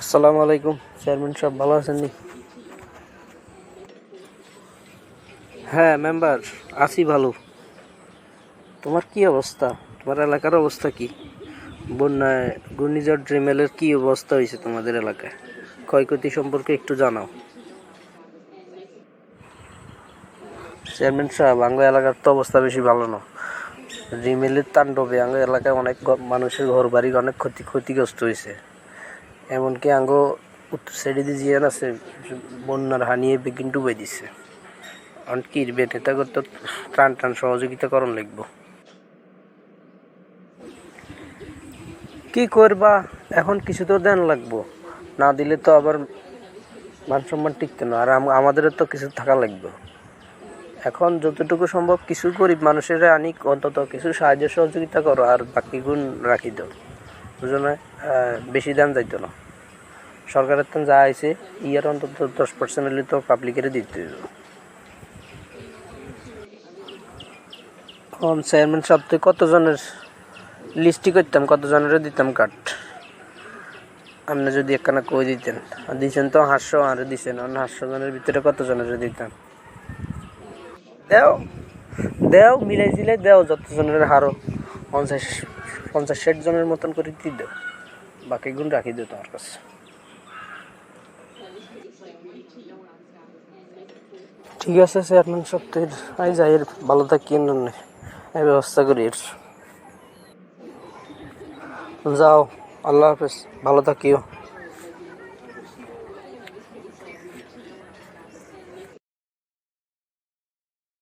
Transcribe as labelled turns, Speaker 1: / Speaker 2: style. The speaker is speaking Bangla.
Speaker 1: আসসালামু আলাইকুম, চেয়ারম্যান সাহেব, ভালো আছেন নি? হ্যাঁ মেম্বার, আছি ভালো। তোমার কি অবস্থা? তোমার এলাকার অবস্থা কি? বন্যায়, ঘূর্ণিঝড়, ড্রিমেলের কি অবস্থা হয়েছে তোমাদের এলাকায়? ক্ষয়ক্ষতি সম্পর্কে একটু জানাও। চেয়ারম্যান সাহেব আঙ্গ এলাকার তো অবস্থা বেশি ভালো না। রিমেলের তাণ্ডবে আঙ্গ এলাকায় অনেক মানুষের ঘর বাড়ি অনেক ক্ষতি ক্ষতিগ্রস্ত হয়েছে। এমনকি আঙ্গ উত্তর সাইডে যে জিয়ান আছে বন্যার হানিয়ে বেগিন ডুবাই দিছে। অন কি বেটেটা করতে ত্রাণ টান সহযোগিতা করণ লাগবো। কি করবা? এখন কিছু তো দেন লাগবো। না দিলে তো আবার মান সম্মান টিকতো না, আর আম- আমাদেরও তো কিছু থাকা লাগবে। এখন যতটুকু সম্ভব কিছু গরিব মানুষের আনি অন্তত কিছু সাহায্য সহযোগিতা করো, আর বাকি গুণ রাখি দাও বুঝো না আহ, বেশি দাম যাইতো না। সরকারের তো যা আইছে ইয়ার অন্তত দশ পার্সেন্ট হলে তো পাবলিকের দিতে হইব। কম চেয়ারম্যান সাহেব তুই কতজনের লিস্টই করতাম কতজনের দিতাম কাঠ আপনি যদি একখানা কই দিতেন। দিছেন তো হাস্য আর দিছেন অন্য হাস্য জনের ভিতরে কতজনের দিতাম? দেও দেও মিলাই দিলে দেও যতজনের হারো পঞ্চাশ পঞ্চাশ ষাট জনের মতন করে দিয়ে দেব বাকি গুণ রাখি দিও তোমার কাছে। ঠিক আছে, চেয়ারম্যান সত্যের আই যাই, এর ভালো থাকি এই ব্যবস্থা করি, এর। যাও, আল্লাহ হাফেজ, ভালো থাকিও।